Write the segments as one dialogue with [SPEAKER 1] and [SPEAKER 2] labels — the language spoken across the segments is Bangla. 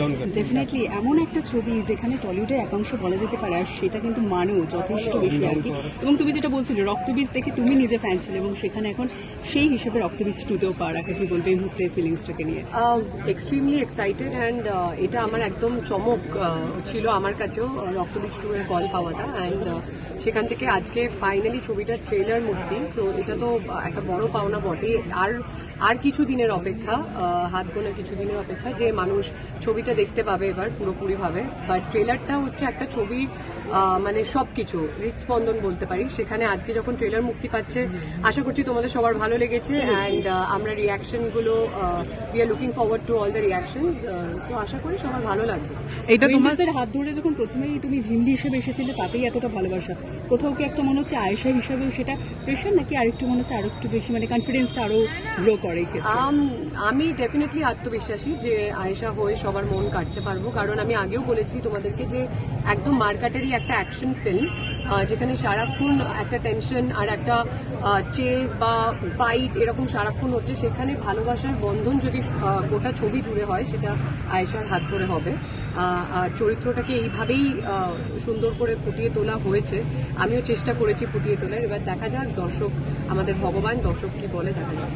[SPEAKER 1] ডাউন করতে।
[SPEAKER 2] ডেফিনেটলি এমন একটা ছবি যেখানে টলিউডের একাংশ বলা যেতে পারে আর সেটা কিন্তু মানেও যথেষ্ট বেশি আর কি। এবং তুমি যেটা বলছিলে রক্তবীজ দেখে তুমি নিজে ফ্যান ছিলে এবং সেখানে এখন সেই হিসেবে রক্তবীজ টুতেও পা রাখা। কি বলবে এই মুহূর্তে ফিলিংসটাকে নিয়ে?
[SPEAKER 3] এক্সট্রিমলি এক্সাইটেড অ্যান্ড এটা আমার একদম চমক ছিল আমার কাছেও রক্তবীজ টু এর কল পাওয়াটা। অ্যান্ড সেখান থেকে আজকে ফাইনালি ছবিটার ট্রেলার মুক্তি। সো এটা তো একটা বড় পাওনা বটে আর আর কিছু দিনের অপেক্ষা আহ, হাত গোনা কিছু দিনের অপেক্ষা যে মানুষ ছবিটা দেখতে পাবে এবার পুরোপুরিভাবে। বাট ট্রেলারটা হচ্ছে একটা ছবির আহ, মানে সবকিছু হৃদস্পন্দন বলতে পারি। সেখানে আজকে যখন ট্রেলার মুক্তি পাচ্ছে আশা করছি তোমাদের সবার ভালো লেগেছে অ্যান্ড আমরা রিয়াকশনগুলো we are looking forward to all the reaction তো আশা করি সবার ভালো লাগবে।
[SPEAKER 4] এটা
[SPEAKER 2] তোমাদের হাত ধরে যখন প্রথমেই তুমি ঝিমলি হিসেবে এসেছিলে তাতেই এতটা ভালোবাসা। কোথাও কি একটা মনে হচ্ছে আয়েশা হিসাবেও সেটা প্রেশার নাকি আরেকটু মনে হচ্ছে আরেকটু বেশি মানে কনফিডেন্সটা আরও গ্রো করে? ক্ষেত্রে
[SPEAKER 3] আম- ডেফিনেটলি আত্মবিশ্বাসী যে আয়েশা হয়ে সবার মন কাটতে পারব। কারণ আমি আগেও বলেছি তোমাদেরকে যে একদম মার্কাটেরই একটা অ্যাকশন ফিল্ম যেখানে সারাক্ষণ একটা টেনশন আর একটা চেজ বা ফাইট এরকম সারাক্ষণ হচ্ছে, সেখানে ভালোবাসার বন্ধন যদি গোটা ছবি জুড়ে হয়, সেটা আয়েশার হাত ধরে হবে। চরিত্রটাকে এইভাবেই সুন্দর করে ফুটিয়ে তোলা হয়েছে। আমিও চেষ্টা করেছি ফুটিয়ে তোলার। এবার দেখা যাক দর্শক আমাদের ভগবান দর্শক কি বলে দেখা যাক।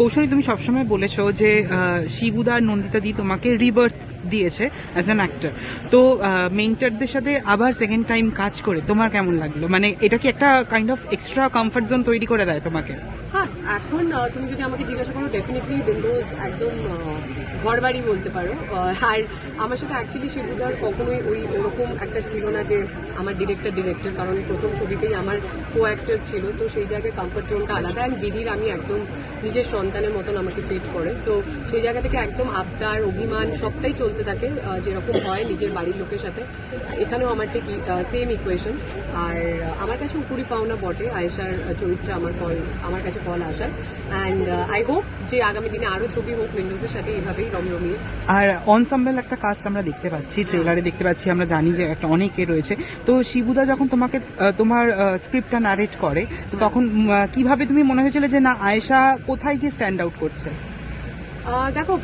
[SPEAKER 4] কৌশলী তুমি সবসময় বলেছ যে আহ, শিবুদা আর নন্দিতা দি তোমাকে রিবার্থ দিয়েছে অ্যাজ অ্যান অ্যাক্টর তো মেন্টারদের সাথে আবার সেকেন্ড টাইম কাজ করে তোমার কেমন লাগল? মানে এটা কি একটা kind of extra comfort zone তৈরি করে দেয় তোমাকে?
[SPEAKER 3] হ্যাঁ এখন তুমি যদি আমাকে জিজ্ঞাসা করো ডেফিনেটলি উইন্ডোজ একদম ঘর বাড়ি বলতে পারো। আর আমার সাথে অ্যাকচুয়ালি শিবুদার কখনোই ওই ওরকম একটা ছিল না যে আমার ডিরেক্টর ডিরেক্টর কারণ প্রথম ছবিতেই আমার কো অ্যাক্টর ছিল, তো সেই জায়গায় কমফর্ট জোনটা আলাদা। অ্যান্ড দিদির আমি একদম নিজের সন্তানের মতন আমাকে ট্রিট করে। তো সেই জায়গা থেকে একদম আবদার, অভিমান সবটাই চলতে থাকে যেরকম হয় নিজের বাড়ির লোকের সাথে। এখানেও আমার ঠিক সেম ইকুয়েশন আর আমার কাছে উপরি পাওনা বটে, আয়েশার চরিত্রে আমার কল আমার কাছে কল আসার। অ্যান্ড আই হোপ যে আগামী দিনে আরও ছবি হোক উইন্ডোজের সাথে এইভাবেই রমরমিয়ে
[SPEAKER 4] আর অনসাম্বেল একটা কাস্ট আমরা দেখতে পাচ্ছি ট্রেলারে দেখতে পাচ্ছি আমরা জানি যে একটা অনেকে রয়েছে। তো শিবুদা যখন তোমাকে তোমার স্ক্রিপ্টটা নারেট করে তো তখন কীভাবে তুমি মনে হয়েছিল যে না আয়েশা কোথায় গিয়ে স্ট্যান্ড আউট করছে?
[SPEAKER 3] দেখো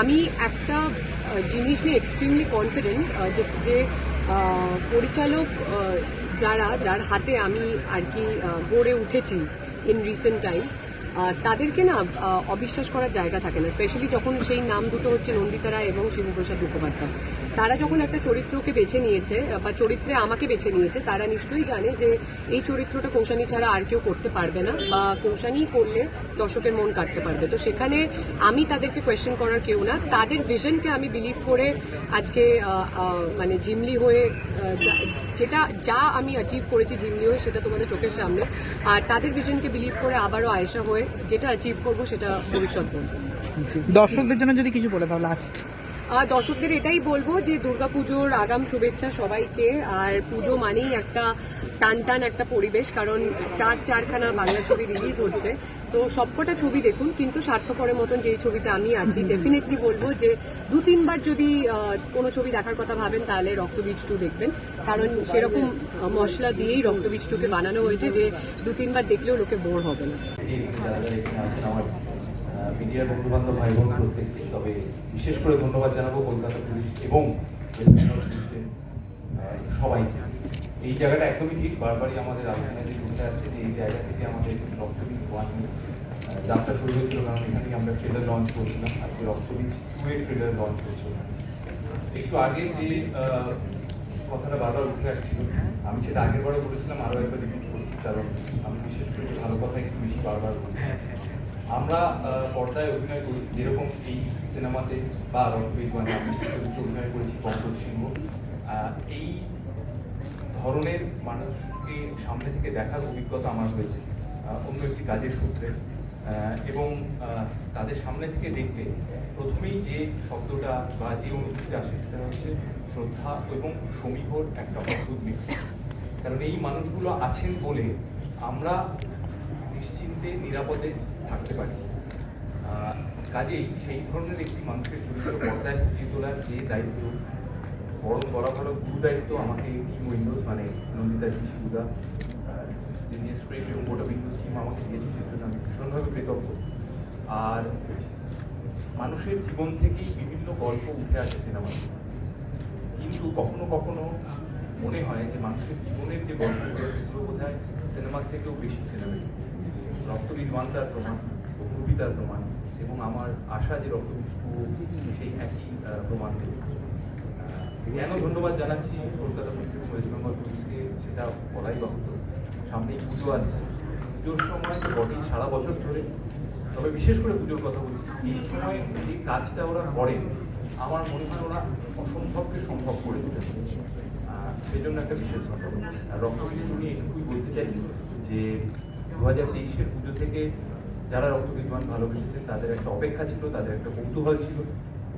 [SPEAKER 3] আমি একটা জিনিস নিয়ে এক্সট্রিমলি কনফিডেন্ট যে, পরিচালক যারা যার হাতে আমি আর কি গড়ে উঠেছি ইন রিসেন্ট টাইম তাদেরকে না অবিশ্বাস করার জায়গা থাকে না স্পেশালি যখন সেই নাম দুটো হচ্ছে নন্দিতা রায় এবং শিবপ্রসাদ মুখোপাধ্যায়। তারা যখন একটা চরিত্রকে বেছে নিয়েছে বা চরিত্রে আমাকে বেছে নিয়েছে, তারা নিশ্চয়ই জানে যে এই চরিত্রটা কৌশানি ছাড়া আর কেউ করতে পারবে না, বা কৌশানী করলে দর্শকের মন কাটতে পারবে। তো সেখানে আমি তাদেরকে কোয়েশ্চেন করার কেউ না। তাদের ভিশনকে আমি বিলিভ করে আজকে মানে ঝিমলি হয়ে যেটা যা আমি অ্যাচিভ করেছি ঝিমলি হয়ে সেটা তোমাদের চোখের সামনে। আর তাদের ভিশনকে বিলিভ করে আবারও আয়েশা হয়ে যেটা অ্যাচিভ করব সেটা ভবিষ্যৎ বলব।
[SPEAKER 4] দর্শকদের জন্য যদি কিছু বলে দাও লাস্ট
[SPEAKER 3] আর দর্শকদের এটাই বলব যে দুর্গাপুজোর আগাম শুভেচ্ছা সবাইকে। আর পুজো মানেই একটা টান টান একটা পরিবেশ কারণ চার চারখানা বাংলা ছবি রিলিজ হচ্ছে। তো সবকটা ছবি দেখুন কিন্তু স্বার্থপরের মতন যেই ছবিতে আমি আছি ডেফিনেটলি বলব যে দু তিনবার যদি কোনো ছবি দেখার কথা ভাবেন তাহলে রক্তবীজ টু দেখবেন। কারণ সেরকম মশলা দিয়েই রক্তবীজ টুকে বানানো হয়েছে যে দু তিনবার দেখলেও লোকে বোর হবে না।
[SPEAKER 5] মিডিয়ার বন্ধু বান্ধব ভাই বোন প্রত্যেককে তবে বিশেষ করে ধন্যবাদ জানাব কলকাতা পুলিশ এবং সবাইকে। এই জায়গাটা একদমই ঠিক, বারবারই আমাদের আলোচনা যে উঠে আসছে যে এই জায়গা থেকে আমাদের রক্তবীজ ওয়ান যাত্রা শুরু হয়েছিল, কারণ এখানে আমরা ট্রেলার লঞ্চ করছিলাম আজকে রক্তবীজ টু এর ট্রেলার লঞ্চ হয়েছিল একটু আগে যে কথাটা বারবার উঠে আসছিল, আমি সেটা আগের বারও বলেছিলাম, আরও একবার রিপিট করছি, কারণ আমি বিশেষ করে যে ভালো কথা একটু বেশি বারবার বলি। আমরা পর্দায় অভিনয় করি, যেরকম এই সিনেমাতে বা রক্তবীজ মানে আমি অভিনয় করেছি পঙ্কজ সিংহ এই ধরনের মানুষকে সামনে থেকে দেখার অভিজ্ঞতা আমার হয়েছে অন্য একটি কাজের সূত্রে। এবং তাদের সামনে থেকে দেখলে প্রথমেই যে শব্দটা বা যে অনুভূতিটা আসে সেটা হচ্ছে শ্রদ্ধা এবং সমীহর একটা অদ্ভুত মিক্স কারণ এই মানুষগুলো আছেন বলে আমরা নিশ্চিন্তে, নিরাপদে থাকতে পারছি কাজেই সেই ধরনের একটি মানুষের চরিত্র পর্দায় ফুটিয়ে তোলার যে দায়িত্ব বরং বলা ভালো গুরু দায়িত্ব আমাকে টিম উইন্ডোজ মানে নন্দিতা শিশুদা যিনি স্ক্রিপ্ট এবং গোটা উইন্ডোজ টিম আমাকে দিয়েছে সেজন্য আমি ভীষণভাবে কৃতজ্ঞ। আর মানুষের জীবন থেকেই বিভিন্ন গল্প উঠে আসে সিনেমাতে কিন্তু কখনো কখনো মনে হয় যে মানুষের জীবনের যে গল্পগুলো, সেগুলো বোধ হয় সিনেমার থেকেও বেশি সিনেমাটিক রক্তবীজ ওয়ান তার প্রমাণ মুভি তার প্রমাণ, এবং আমার আশা যে রক্তবীজ টু সেই একই প্রমাণ দেবে। কেন ধন্যবাদ জানাচ্ছি কলকাতা পুলিশ এবং ওয়েস্ট বেঙ্গল পুলিশকে, সেটা বলাই বাহুল্য। সামনেই পুজো আসছে। পুজোর সময় বটেই, সারা বছর ধরে। তবে বিশেষ করে পুজোর কথা বলছি, এই সময় যে কাজটা ওরা করে। আমার মনে হয় ওরা অসম্ভবকে সম্ভব করে দিতে সেই জন্য একটা বিশেষ ধন্যবাদ। আর রক্তবীজ নিয়ে এটুকুই বলতে চাই যে দু হাজার তেইশের পুজো থেকে যারা রক্তবীজবান ভালোবেসেছেন তাদের একটা অপেক্ষা ছিল, তাদের একটা কৌতূহল ছিল।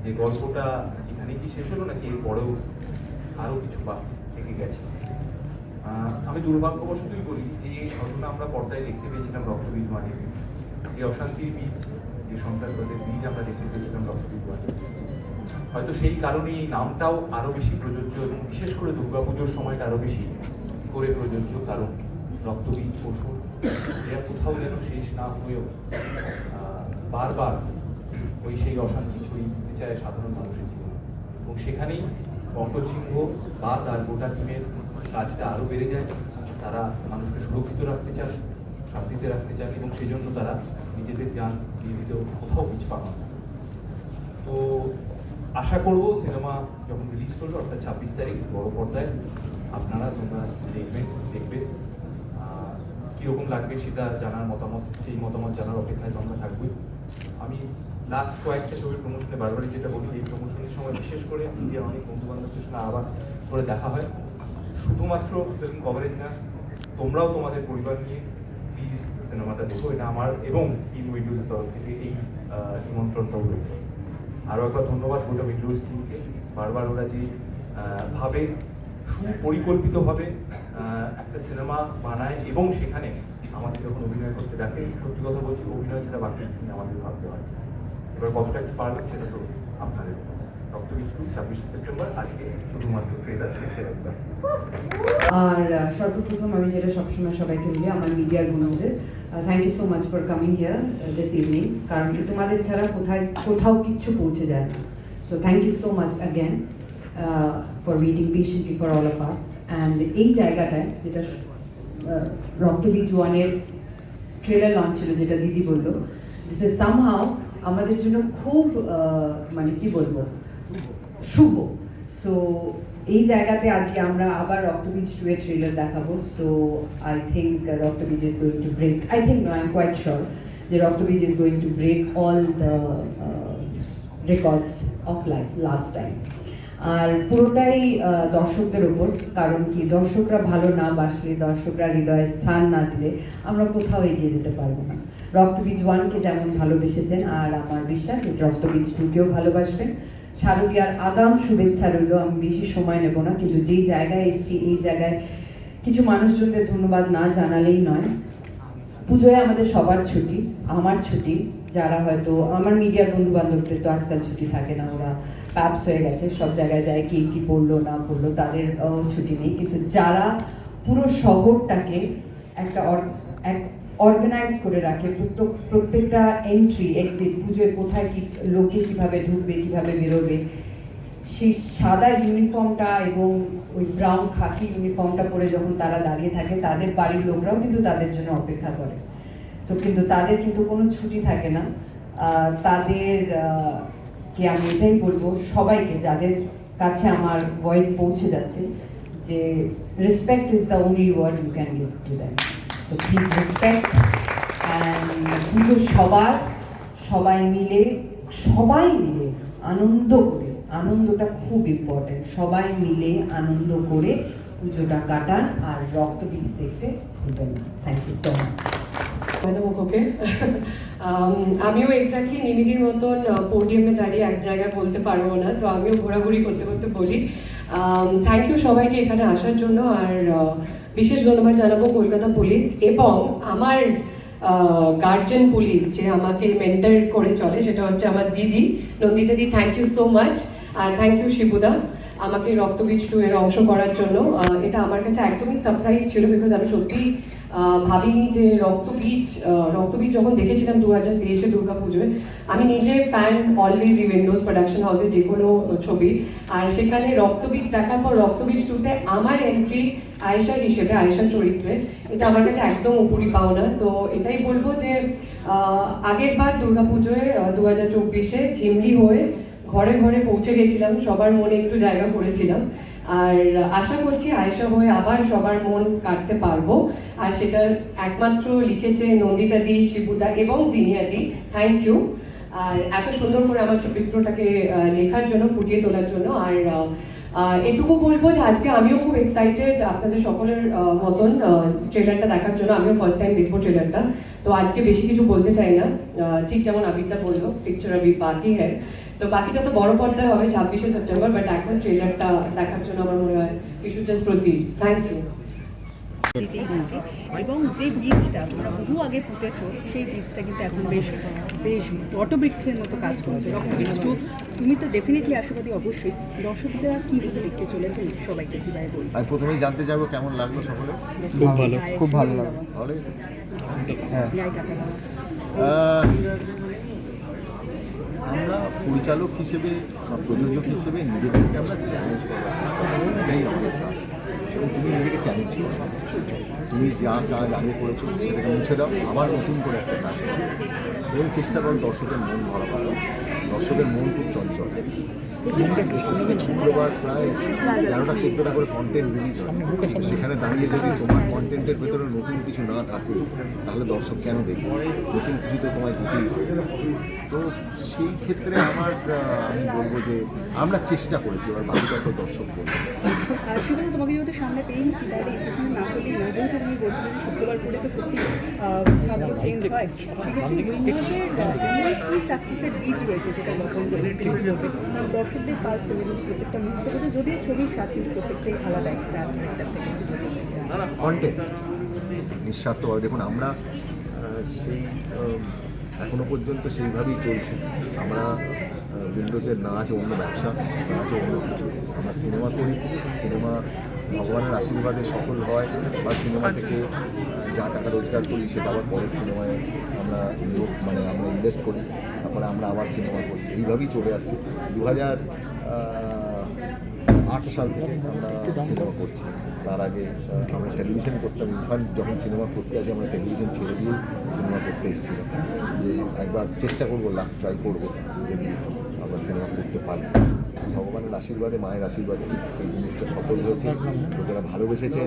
[SPEAKER 5] যে গল্পটা এখানে কি শেষ হলো নাকি এর পরেও আরও কিছু বাকি থেকে গেছে? আমি দুর্ভাগ্যবশতই বলি যে ঘটনা আমরা পর্দায় দেখতে পেয়েছিলাম রক্তবীজ মানে যে অশান্তির বীজ, যে সন্ত্রাসবাদের বীজ আমরা দেখতে পেয়েছিলাম রক্তবীজ মানে হয়তো সেই কারণে এই নামটাও আরও বেশি প্রযোজ্য এবং বিশেষ করে দুর্গাপুজোর সময়টা আরও বেশি করে প্রযোজ্য, কারণ রক্তবীজ পশু, এরা কোথাও যেন শেষ না হয়েও বারবার ওই সেই অশান্তি ছড়িয়ে চায় সাধারণ মানুষের জীবনে। এবং সেখানেই পঙ্কজ সিংহ বা তার গোটা টিমের কাজটা আরও বেড়ে যায়। তারা মানুষকে সুরক্ষিত রাখতে চান, শান্তিতে রাখতে চান এবং সেই জন্য তারা নিজেদের যান দিতেও কোথাও পিছ পান তো আশা করব সিনেমা যখন রিলিজ করবে, অর্থাৎ ছাব্বিশ তারিখ, বড় পর্দায়, আপনারা তোমরা দেখবেন, দেখবে। কীরকম লাগবে সেটা জানার মতামত, সেই মতামত জানার অপেক্ষায় তো আমরা থাকবই আমি লাস্ট কয়েকটা ছবির প্রমোশনে বারবারই যেটা বলি, এই প্রমোশনের সময় বিশেষ করে ইন্ডিয়ার অনেক বন্ধু বান্ধবদের সঙ্গে আবার করে দেখা হয়। শুধুমাত্র ফিল্ম কভারেজ না, তোমরাও তোমাদের পরিবার নিয়ে প্লিজ সিনেমাটা দেখো। এটা আমার এবং টিম উইন্ডোজের তরফ থেকে এই নিমন্ত্রণটাও রয়েছে আরও একবার ধন্যবাদ গোটা উইন্ডোজ টিমকে বারবার ওরা যে ভাবে সুপরিকল্পিতভাবে একটা সিনেমা বানায় এবং সেখানে আমাদের যখন অভিনয় করতে ডাকে, সত্যি কথা বলছি, অভিনয় ছাড়া বাকি কিছু আমাদের ভাবতে হয় এবার কতটা কি পারবেন সেটা তো আপনাদের
[SPEAKER 1] আর সর্বপ্রথম আমি যেটা সবসময় সবাইকে বলি, আমার মিডিয়ার বন্ধুদের thank you so much for coming here this evening কারণ কি তোমাদের ছাড়া কোথায়, কোথাও কিচ্ছু পৌঁছে যায় না। So thank you so much again for waiting patiently for all of us and এই জায়গাটায় যেটা রক্তবীজ ওয়ানের ট্রেলার লঞ্চ ছিল, যেটা দিদি বলল দিস ইজ সামহাও আমাদের জন্য খুব মানে কি বলব, শুভ। সো এই জায়গাতে আজকে আমরা আবার রক্তবীজ টু এর ট্রেলার দেখাবো। So I think Raktabeej is going to break I think no I am quite sure যে Raktabeej is going to break all the records of life last time আর পুরোটাই দর্শকদের ওপর, কারণ কি, দর্শকরা ভালো না বাসলে, দর্শকরা হৃদয়ে স্থান না দিলে আমরা কোথাও এগিয়ে যেতে পারব না। রক্তবীজ ওয়ানকে যেমন ভালোবেসেছেন আর আমার বিশ্বাস রক্তবীজ টুকেও ভালোবাসবেন। শারদীয়ার আগাম শুভেচ্ছা রইল, আমি বেশি সময় নেব না, কিন্তু যেই জায়গায় এসেছি, এই জায়গায় কিছু মানুষজনদের ধন্যবাদ না জানালেই নয়। পুজোয় আমাদের সবার ছুটি, আমার ছুটি, যারা হয়তো, আমার মিডিয়ার বন্ধু বান্ধবদের তো আজকাল ছুটি থাকে না, ওরা প্যাপস হয়ে গেছে, সব জায়গায় যায় কি কি পড়ল, না পড়ল, তাদের ছুটি নেই। কিন্তু যারা পুরো শহরটাকে একটা এক অর্গানাইজ করে রাখে। প্রত্যেক প্রত্যেকটা এন্ট্রি এক্সিট পুজোয় কোথায় কি, লোকে কীভাবে ঢুকবে, কীভাবে বেরোবে, সেই সাদা ইউনিফর্মটা এবং ওই ব্রাউন খাকি ইউনিফর্মটা পরে যখন তারা দাঁড়িয়ে থাকে, তাদের বাড়ির লোকরাও কিন্তু তাদের জন্য অপেক্ষা করে। সো কিন্তু তাদের কিন্তু কোনো ছুটি থাকে না। তাদের কে আমি এটাই বলব, সবাইকে যাদের কাছে আমার ভয়েস পৌঁছে যাচ্ছে, যে respect is the only word you can give to them so please respect Puja সবার সবাই মিলে সবাই মিলে আনন্দ করে আনন্দটা খুব ইম্পর্টেন্ট সবাই মিলে আনন্দ করে পুজোটা কাটান আর রক্ত বীজ দেখতে ভুলবেন না। থ্যাংক ইউ সো মাচ
[SPEAKER 3] মুখোকে আম, আমিও এক্স্যাক্টলি নিমিদির মতন পোডিয়ামে দাঁড়িয়ে এক জায়গায় বলতে পারব না তো আমিও ঘোরাঘুরি করতে করতে বলি। থ্যাংক ইউ সবাইকে এখানে আসার জন্য আর আহ, বিশেষ ধন্যবাদ জানাব কলকাতা পুলিশ এবং আমার গার্জেন পুলিশ যে আমাকে মেন্টার করে চলে, সেটা হচ্ছে আমার দিদি। Nandita di thank you so much R thank you Shibuda. আমাকে রক্তবীজ টু এর অংশ করার জন্য এটা আমার কাছে একদমই সারপ্রাইজ ছিল বিকজ আমি সত্যি ভাবিনি যে রক্তবীজ রক্তবীজ যখন দেখেছিলাম দু হাজার তেইশে দুর্গা পুজোয় আমি নিজে ফ্যান অলওয়েজ ইভেন্ডোজ প্রোডাকশন হাউসের যে কোনো ছবি, আর সেখানে রক্তবীজ দেখার পর রক্তবীজ টুতে আমার এন্ট্রি আয়েশা হিসেবে, আয়েশা চরিত্রে। এটা আমার কাছে একদম উপরি পাওনা। তো এটাই বলব যে আগের বার দুর্গা পুজোয় দু হাজার চব্বিশে ঝিমলি হয়ে ঘরে ঘরে পৌঁছে গেছিলাম। সবার মনে একটু জায়গা করেছিলাম। আর আশা করছি আয়েশা হয়ে আবার সবার মন কাটতে পারব। আর সেটা একমাত্র লিখেছে নন্দিতা দি শিবুদা এবং জিনিয়া দি থ্যাংক ইউ আর এত সুন্দর করে আমার চরিত্রটাকে লেখার জন্য, ফুটিয়ে তোলার জন্য। আর এটুকু বলব যে আজকে আমিও খুব এক্সাইটেড আপনাদের সকলের মতন ট্রেলারটা দেখার জন্য। আমিও ফার্স্ট টাইম দেখব ট্রেলারটা তো আজকে বেশি কিছু বলতে চাই না। ঠিক যেমন আবিরটা বলল পিকচার আবি বাকি হ্যাঁ তো বাকিটা তো বড় পর্দায় হবে ছাব্বিশে সেপ্টেম্বর বাট এখন ট্রেলারটা দেখার জন্য আমার মনে হয় we should just proceed
[SPEAKER 2] thank you এবং যে বীজটা তোমরা বহু আগে পুঁতেছো সেই বীজটা কিন্তু এখন বেশ বেশ বটবৃক্ষের মতো কাজ করছে। রক্তবীজ টু তুমি তো ডেফিনেটলি আশাবাদী অবশ্যই। দর্শকরা কী রূপে দেখতে চলেছেন সবাইকে কীভাবে বলব
[SPEAKER 6] আমি প্রথমেই জানতে চাইব কেমন লাগল সকলে?
[SPEAKER 7] খুব ভালো
[SPEAKER 2] খুব ভালো লাগল।
[SPEAKER 6] ভালো
[SPEAKER 7] হ্যাঁ।
[SPEAKER 6] আমরা পরিচালক হিসেবে বা প্রযোজক হিসেবে নিজেদেরকে আমরা চ্যালেঞ্জ করার চেষ্টা করি এটাই আমাদের তুমি নিজেকে চ্যালেঞ্জ করো। তুমি যা কাজ আগে করেছ সেটাকে মুছে দাও। আবার নতুন করে একটা কাজ করো। এবং চেষ্টা করো দর্শকের মন ভরা দর্শকের মন খুব চঞ্চল। প্রত্যেক শুক্রবার প্রায় তেরোটা চোদ্দোটা করে কন্টেন্ট রিলিজ হয় সেখানে দাঁড়িয়ে যদি তোমার কন্টেন্টের ভেতরে নতুন কিছু না থাকে তাহলে দর্শক কেন দেখবে নতুন কিছু তো তোমায় দিতেই তো সেই ক্ষেত্রে আমার আমি বলব যে আমরা চেষ্টা করেছি এবার বাকিটা তো দর্শক
[SPEAKER 2] আর সেখানে তোমাকে যেহেতু সামনে পেয়েছি তাহলে এই প্রশ্ন না করলেই না যেহেতু তুমি বলছিলে যে শুক্রবার করে তো সত্যি ভাগ্য চেঞ্জ হয় সেক্ষেত্রে কী সাকসেসের বীজ রয়েছে যেটা বপন করে তুমি বলবে কারণ দর্শকদের ফার্স্ট প্রত্যেকটা মুহূর্ত বলছে যদিও ছবির সাথে কিন্তু প্রত্যেকটাই আলাদা একটা ক্যারেক্টার থেকে
[SPEAKER 6] কন্টেন্ট নিঃস্বার্থভাবে দেখুন আমরা সেই এখনও পর্যন্ত সেইভাবেই চলছে। আমরা উইন্ডোজের না আছে অন্য ব্যবসা, না আছে অন্য কিছু। আমরা সিনেমা করি সিনেমা ভগবানের আশীর্বাদে সফল হয় বা সিনেমা থেকে যা টাকা রোজগার করি সেটা আবার পরের সিনেমায় আমরা মানে আমরা ইনভেস্ট করি, তারপরে আমরা আবার সিনেমা করি এইভাবেই চলে আসছে। দু হাজার আট সাল থেকে আমরা সিনেমা করছি। তার আগে আমরা টেলিভিশন করতাম। ইনফ্যাক্ট যখন সিনেমা করতে আসি, আমরা টেলিভিশন ছেড়ে দিয়ে সিনেমা করতে এসেছিলাম। যে একবার চেষ্টা করব লাভ ট্রাই করব। আমরা সিনেমা করতে পারি। ভগবানের আশীর্বাদে, মায়ের আশীর্বাদে সেই জিনিসটা সফল হয়েছে। লোকেরা ভালোবেসেছে।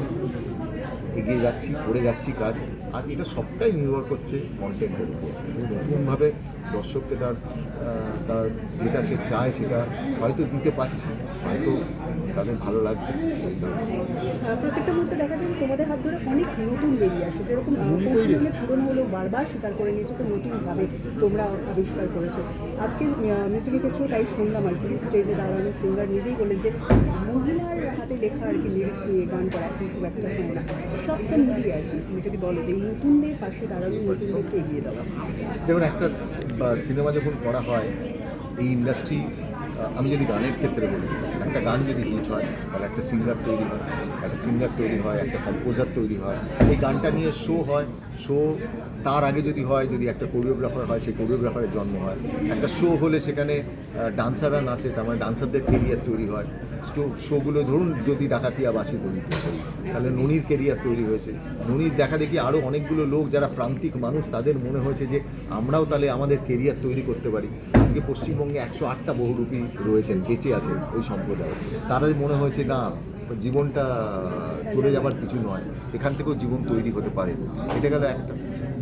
[SPEAKER 6] এগিয়ে যাচ্ছি পড়ে যাচ্ছি কাজ। আর এটা সবটাই নির্ভর করছে কন্টেন্টের উপর। নতুনভাবে দর্শককে তার তার যেটা সে চায় সেটা হয়তো দিতে পারছি হয়তো তাদের ভালো লাগছে। সেই কারণে
[SPEAKER 2] প্রত্যেকটা মুহূর্তে দেখা যায় তোমাদের হাত ধরে অনেক নতুন বেরিয়ে আসে। যেরকম পুরনো হলেও বারবার স্বীকার করে নিয়েছো তো নতুনভাবে তোমরা আবিষ্কার করেছ। আজকে মিউজিকের ক্ষেত্রেও তাই শুনলাম আর কি। স্টেজে দাঁড়ানো সিঙ্গার নিজেই বললেন যে মহিলার হাতে লেখা আর কি লিরিক্স নিয়ে গান করা এখন খুব একটা হয় না। সবটা মিলিয়ে আর কি তুমি যদি বলো যে এই নতুনদের পাশে দাঁড়ানো নতুনদেরকে এগিয়ে দেওয়া।
[SPEAKER 6] দেখুন একটা বা সিনেমা যখন করা হয়, এই ইন্ডাস্ট্রি আমি যদি গানের ক্ষেত্রে বলি, একটা গান যদি হিট হয়, তাহলে একটা সিঙ্গার তৈরি হয়, একটা সিঙ্গার তৈরি হয়, একটা কম্পোজার তৈরি হয়, সেই গানটা নিয়ে শো হয় শো তার আগে যদি হয়, যদি একটা কোরিওগ্রাফার হয়, সেই কোরিওগ্রাফারের জন্ম হয়। একটা শো হলে সেখানে ডান্সাররা নাচে, তার মানে ডান্সারদের কেরিয়ার তৈরি হয়। শোগুলো ধরুন যদি ডাকাতিয়া বাসি ধরি তাহলে ননির কেরিয়ার তৈরি হয়েছে। ননির দেখা দেখি আরও অনেকগুলো লোক যারা প্রান্তিক মানুষ, তাদের মনে হয়েছে যে আমরাও তাহলে আমাদের কেরিয়ার তৈরি করতে পারি। আজকে পশ্চিমবঙ্গে একশো আটটা বহুরূপী রয়েছেন, বেঁচে আছেন ওই সম্প্রদায়। তাদের মনে হয়েছে, না, জীবনটা চলে যাবার কিছু নয়। এখান থেকেও জীবন তৈরি হতে পারে। এটা গেল একটা।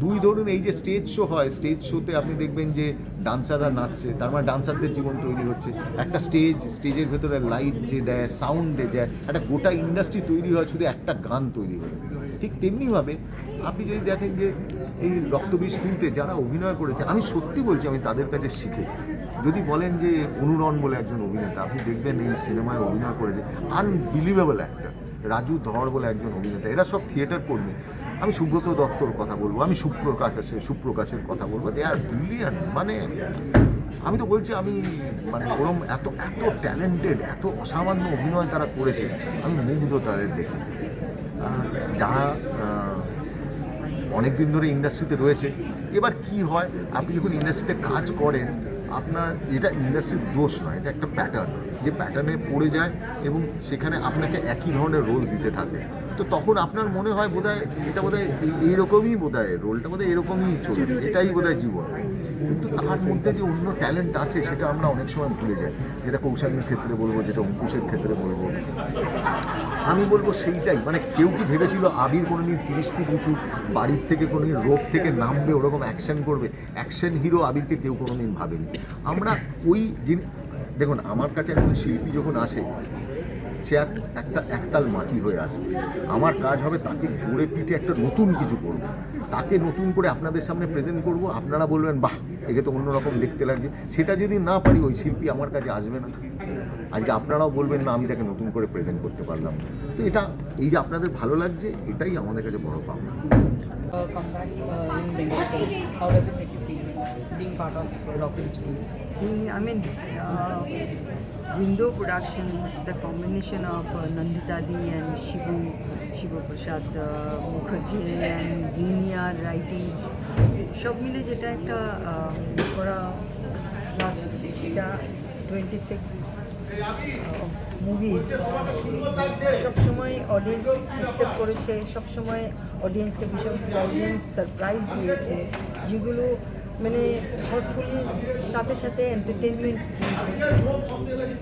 [SPEAKER 6] দুই ধরুন এই যে স্টেজ শো হয় স্টেজ শোতে আপনি দেখবেন যে ডান্সাররা নাচছে, তার মানে ডান্সারদের জীবন তৈরি হচ্ছে। একটা স্টেজ স্টেজের ভেতরে লাইট যে দেয় সাউন্ড দেয় একটা গোটা ইন্ডাস্ট্রি তৈরি হয়, শুধু একটা গান তৈরি হয়। ঠিক তেমনিভাবে আপনি যদি দেখেন যে এই রক্তবীজ টুতে যারা অভিনয় করেছে, আমি সত্যি বলছি, আমি তাদের কাছে শিখেছি। যদি বলেন যে অনুরণ বলে একজন অভিনেতা, আপনি দেখবেন এই সিনেমায় অভিনয় করেছে আনবিলিভেবল একটা রাজু ধর বলে একজন অভিনেতা, এরা সব থিয়েটার কর্মী। আমি সুব্রত দত্তর কথা বলব, আমি সুপ্রকাশের সুপ্রকাশের কথা বলব। দে আর ব্রিলিয়ান মানে আমি তো বলছি আমি মানে ওরম এত এত ট্যালেন্টেড এত অসামান্য অভিনয় তারা করেছে, আমি মুগ্ধ তাদের দেখে। যারা অনেক দিন ধরে ইন্ডাস্ট্রিতে রয়েছে, এবার কি হয়, আপনি যখন ইন্ডাস্ট্রিতে কাজ করেন, আপনার এটা ইন্ডাস্ট্রির দোষ নয়, এটা একটা প্যাটার্ন যে প্যাটার্নে পড়ে যায় এবং সেখানে আপনাকে একই ধরনের রোল দিতে থাকে। তো তখন আপনার মনে হয় বোধহয় এটা বোধহয় এই- এইরকমই বোধহয় রোলটা বোধ হয় এরকমই চলবে, এটাই বোধহয় জীবন। কিন্তু তার মধ্যে যে অন্য ট্যালেন্ট আছে, সেটা আমরা অনেক সময় ভুলে যাই। যেটা কৌশলের ক্ষেত্রে বলব, যেটা অঙ্কুশের ক্ষেত্রে বলব। আমি বলব সেইটাই মানে কেউ কি ভেবেছিল আবির কোনোদিন তিরিশ ফুট উঁচু, বাড়ির থেকে কোনোদিন রোড থেকে নামবে, ওরকম অ্যাকশন করবে? অ্যাকশন হিরো আবিরকে কেউ কোনো দিন ভাবেনি। আমরা ওই জিনিস দেখুন, আমার কাছে একজন শিল্পী যখন আসে সে এক- একটা একতাল মাটি হয়ে আসবে। আমার কাজ হবে তাকে গড়ে পিঠে একটা নতুন কিছু করব। তাকে নতুন করে আপনাদের সামনে প্রেজেন্ট করব। আপনারা বলবেন বাহ একে তো অন্যরকম দেখতে লাগছে। সেটা যদি না পারি ওই শিল্পী আমার কাছে আসবে না। আজকে আপনারাও বলবেন না আমি তাকে নতুন করে প্রেজেন্ট করতে পারলাম তো এটা এই যে আপনাদের ভালো লাগছে এটাই আমাদের কাছে বড় পাওনা?
[SPEAKER 8] I mean, uh, window production, the combination of uh, Nandita Di and Shivu, Shivu Prasad uh, Mukherjee and Linear writing, সব মিলে যেটা একটা করা লাস্ট এটা টোয়েন্টি সিক্স মুভিজ সবসময় অডিয়েন্স অ্যাকসেপ্ট করেছে সবসময় অডিয়েন্সকে ভীষণ সারপ্রাইজ দিয়েছে যেগুলো মানে থটফুলি সাথে সাথে এন্টারটেনমেন্ট দিয়েছে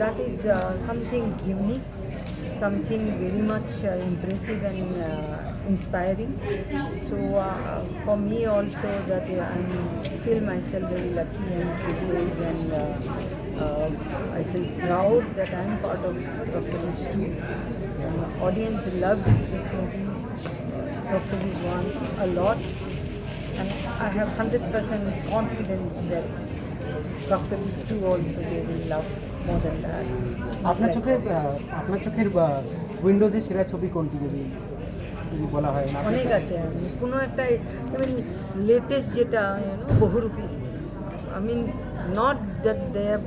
[SPEAKER 8] that is something unique something very much uh, impressive and uh, inspiring. So uh, for me also that uh, I feel myself very lucky and privileged and uh, uh, I feel proud that I'm part of Dr. This too. Uh, audience loved this movie, Dr. This one a lot and I have 100% confidence that Dr. Too also they will love more than that.
[SPEAKER 9] আপনার চোখে আপনার চোখের উইন্ডোজে সেরা ছবি কোনটি যদি বলা হয়
[SPEAKER 8] অনেক আছে কোনো একটা আই মিন লেটেস্ট যেটা Bahurupi I mean not that they have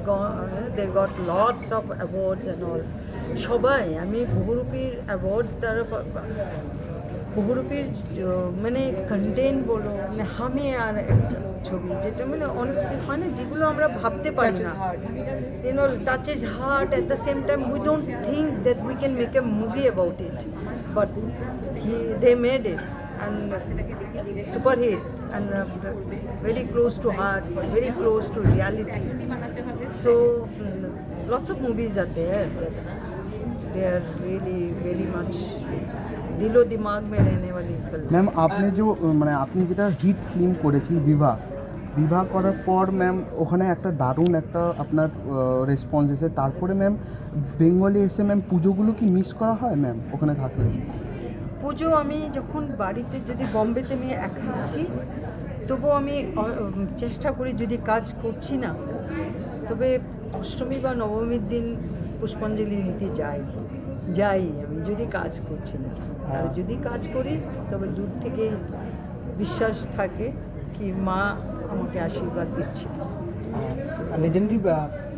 [SPEAKER 8] they got lots of awards and all সবাই আমি বহুরূপীর অ্যাওয়ার্ডস তারা বহুরূপীর মানে কন্টেন্ট বলো মানে হামে আর একটা ছবি যেটা মানে অনেক হয় না যেগুলো আমরা ভাবতে পারি না know touches heart at the same time we don't think that we can make a movie about it but he, they made it and super hit and uh, very close to heart very close to reality so mm, lots of movies are there that they are really very much दिलो दिमाग में रहने वाली फिल्म
[SPEAKER 10] ম্যাম আপনি যে মানে আপনি যেটা হিট ফিল্ম করেছেন বিবাহ বিবাহ করার পর ম্যাম ওখানে একটা দারুণ একটা আপনার রেসপন্স এসে তারপরে ম্যাম বেঙ্গলি এসে ম্যাম পুজোগুলো কি মিস করা হয় ম্যাম ওখানে থাকলে
[SPEAKER 8] পুজো আমি যখন বাড়িতে যদি বম্বেতে আমি একা আছি তবু আমি আহ, উম, চেষ্টা করি যদি কাজ করছি না তবে অষ্টমী বা নবমীর দিন পুষ্পাঞ্জলি নিতে যাই যাই আমি যদি কাজ করছি না। আর যদি কাজ করি তবে দূর থেকেই বিশ্বাস থাকে কি মা আমাকে আশীর্বাদ দিচ্ছে।
[SPEAKER 9] লেজেন্ডারি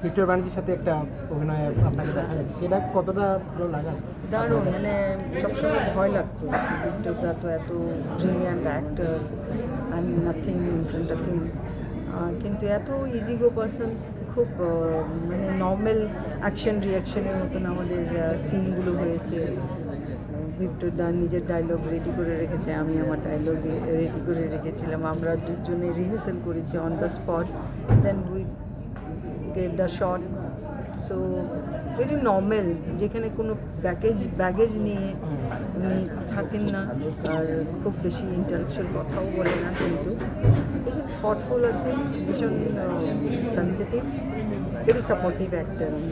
[SPEAKER 9] ভিক্টর ব্যানার্জির সাথে একটা অভিনয় আপনাকে দেখা যাচ্ছে। সেটা কতটা ভালো লাগা?
[SPEAKER 8] দারুণ মানে সবসময় ভয় লাগতো। বিদ্যুৎদা তো এত brilliant actor I am nothing in front of him কিন্তু এত ইজি গো পার্সন খুব মানে নর্মাল অ্যাকশন রিয়াকশনের মতন আমাদের সিনগুলো হয়েছে। ভিক্টর দা নিজের ডায়লগ রেডি করে রেখেছে, আমি আমার ডায়লগ রেডি করে রেখেছিলাম। আমরা দুজনে রিহার্সাল করেছি on the spot then we gave the shot so very normal যেখানে কোনো ব্যাগেজ ব্যাগেজ নিয়ে থাকেন না, আর খুব বেশি ইন্টালেকচুয়াল কথাও বলে না কিন্তু। ভীষণ থটফুল আছে, ভীষণ সেন্সিটিভ ভেরি সাপোর্টিভ অ্যাক্টার আমি।